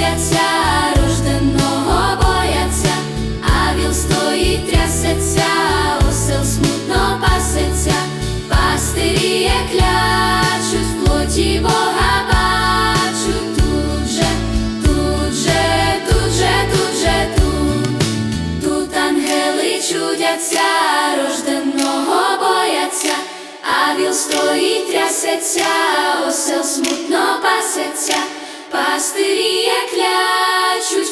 чудяться, рожденого бояться, а віл стоїть, трясеться, осел смутно пасеться, пастирі клячуть, в плоті Бога бачуть, тут же, тут же, тут же, тут же, тут, тут ангели чудяться, рожденого бояться, а віл стоїть, трясеться, осел смутно пасеться, пастирі клячуть,